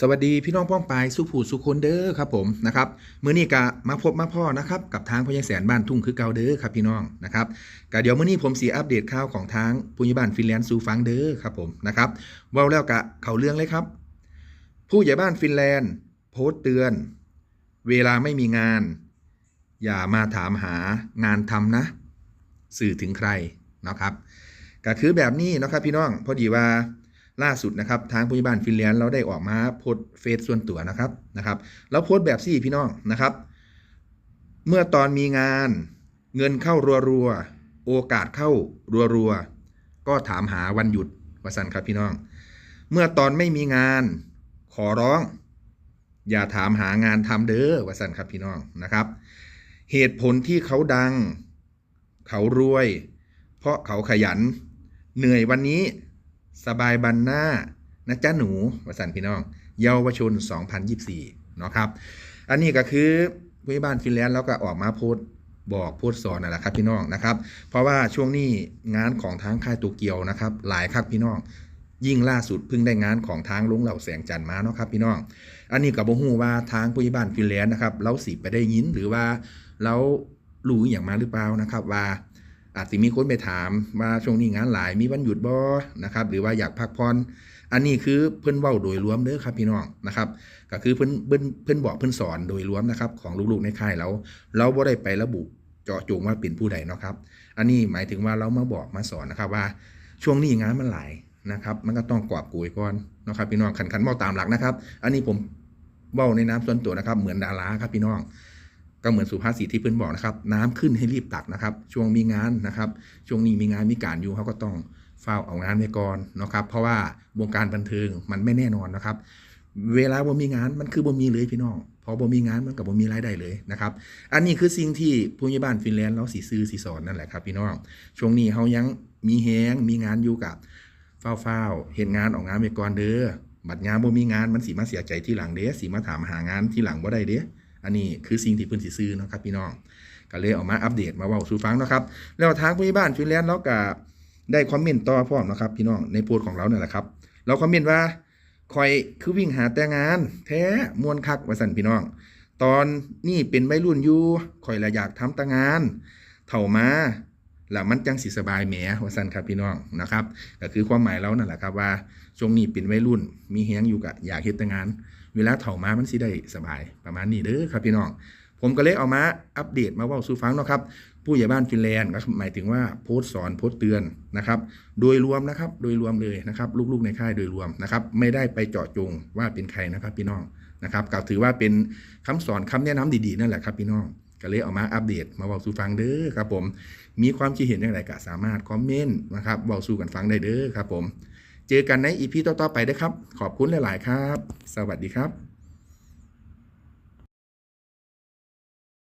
สวัสดีพี่น้องป้องปายสุผูสุคนเด้อครับผมนะครับมื้อนี้ก็มาพบมาพ่อนะครับกับทางพญาแสนบ้านทุ่งคือเก่าเด้อครับพี่น้องนะครับก็เดี๋ยวมื้อนี้ผมสีอัปเดตข่าวของทางผู้ใหญ่บ้านฟินแลนด์สู่ฟังเด้อครับผมนะครับว้าแล้วกะเขาเรื่องเลยครับ ผู้ใหญ่บ้านฟินแลนด์ โพสต์เตือน เวลาไม่มีงาน อย่ามาถามหางานทำนะ สื่อถึงใครนะครับก็คือแบบนี้นะครับพี่น้องพอดีว่า ล่าสุดนะครับทางผู้ใหญ่บ้านฟินแลนด์เราได้ออกมาโพสเฟซส่วนตัวนะครับนะครับแล้วโพสแบบสี่พี่น้องนะครับ เมื่อตอนมีงานเงินเข้ารัวๆ โอกาสเข้ารัวๆ ก็ถามหาวันหยุดวสันครับพี่น้อง เมื่อตอนไม่มีงานขอร้อง อย่าถามหางานทำเด้อวสันครับพี่น้องนะครับ เหตุผลที่เขาดัง เขารวย เพราะเขาขยัน เหนื่อยวันนี้ สบายบันหน้านะจ๊ะหนูวสันพี่น้อง เยาวชน 2024เนาะครับ อันนี้ก็คือผู้บ้านฟินแลนด์แล้วก็ออกมาพสต์บอกพสต์สอนนั่นแหละครับพี่น้องนะครับ เพราะว่าช่วงนี้งานของทางค่ายโตเกียวนะครับ หลายครับพี่น้อง ยิ่งล่าสุดเพิ่งได้งานของทางลุงเหล่าแสงจันทร์มาเนาะครับพี่น้อง อันนี้กับบ่ฮู้ว่าทางผู้บ้านฟินแลนด์นะครับเราสิไปได้ยินหรือว่าเรารู้อย่างมาหรือเปล่านะครับว่า อาจจะมีคนไปถามว่าช่วงนี้งานหลายมีวันหยุดบ่นะครับหรือว่าอยากพักผ่อนอันนี้คือเพิ่นเว้าโดยรวมเด้อครับพี่น้องนะครับก็คือเพิ่นเพิ่นเพิ่นบอกเพิ่นสอนโดยรวมนะครับของลูกๆในค่ายเรา เราบ่ได้ไประบุเจาะจงว่าเป็นผู้ใดเนาะครับ อันนี้หมายถึงว่าเรามาบอกมาสอนนะครับว่าช่วงนี้งานมันหลายนะครับ มันก็ต้องกอบโกยก่อนเนาะครับพี่น้องขันขันเมาตามหลักนะครับ อันนี้ผมเว้าในน้ำส่วนตัวนะครับ เหมือนดาราครับพี่น้อง ก็เหมือนสุภาษิตที่เพื่อนบอกนะครับ น้ำขึ้นให้รีบตักนะครับ ช่วงมีงานนะครับ ช่วงนี้มีงานมีการอยู่เขาก็ต้องเฝ้าเอางานไว้ก่อนนะครับ เพราะว่าวงการบันเทิงมันไม่แน่นอนนะครับ เวลาบ่มีงานมันคือบ่มีเลยพี่น้องพอบ่มีงานมันกับบ่มีรายได้เลยนะครับ อันนี้คือสิ่งที่ผู้ใหญ่บ้านฟินแลนด์เราสีซื้อสีสอนนั่นแหละครับพี่น้องช่วงนี้เขายังมีแฮงมีงานอยู่กับเฝ้าเฝ้าๆเห็นงานออกงานไปก่อนเด้อบัดงานบ่มีงานมันสิมาเสียใจที่หลังเด้อสิมาถามหางานที่หลังบ่ได้เด้อ อันนี้คือสิ่งที่เพิ่นสิซื้อนะครับพี่น้องก็เลยออกมาอัปเดตมาเว้าสู่ฟังนะครับแล้วทางผู้ใหญ่บ้านฟินแลนด์เราก็ได้คอมเมนต์ต่อพร้อมนะครับพี่น้องในโพสต์ของเราเนั่นแหละครับ เราคอมเมนต์ว่าคอยคือวิ่งหาแต่งาน แท้มวนคักว่าสั่นพี่น้อง ตอนนี่เป็นวัยรุ่นอยู่คอยละอยากทำแต่งาน เถ่ามาแล้วมันจังสิสบายแหมว่าสั่นครับพี่น้องนะครับก็คือความหมายเรานั่นแหละครับว่าช่วงนี้เป็นวัยรุ่นมีแฮงอยู่กับอยากเฮ็ดแต่งาน เวลาเถ่ามามันสิได้สบายประมาณนี้เด้อครับพี่น้อง ผมก็เลยเอามาอัปเดตมาว่าสู่ฟังเนาะครับ ผู้ใหญ่บ้านฟินแลนด์ก็หมายถึงว่าโพสต์สอนโพสต์เตือนนะครับ โดยรวมนะครับ โดยรวมเลยนะครับ ลูกๆในค่ายโดยรวมนะครับ ไม่ได้ไปเจาะจงว่าเป็นใครนะครับพี่น้องนะครับก็ถือว่าเป็นคำสอนคำแนะนำดีๆนั่นแหละครับพี่น้องก็เลยเอามาอัปเดตมาเว้าสู่ฟังเด้อครับผม มีความคิดเห็นอย่างไรก็สามารถคอมเมนต์นะครับเว้าสู่กันฟังได้เด้อครับผม เจอกันในอีพีต่อๆไปนะครับ ขอบคุณหลาย ๆ ครับ สวัสดีครับ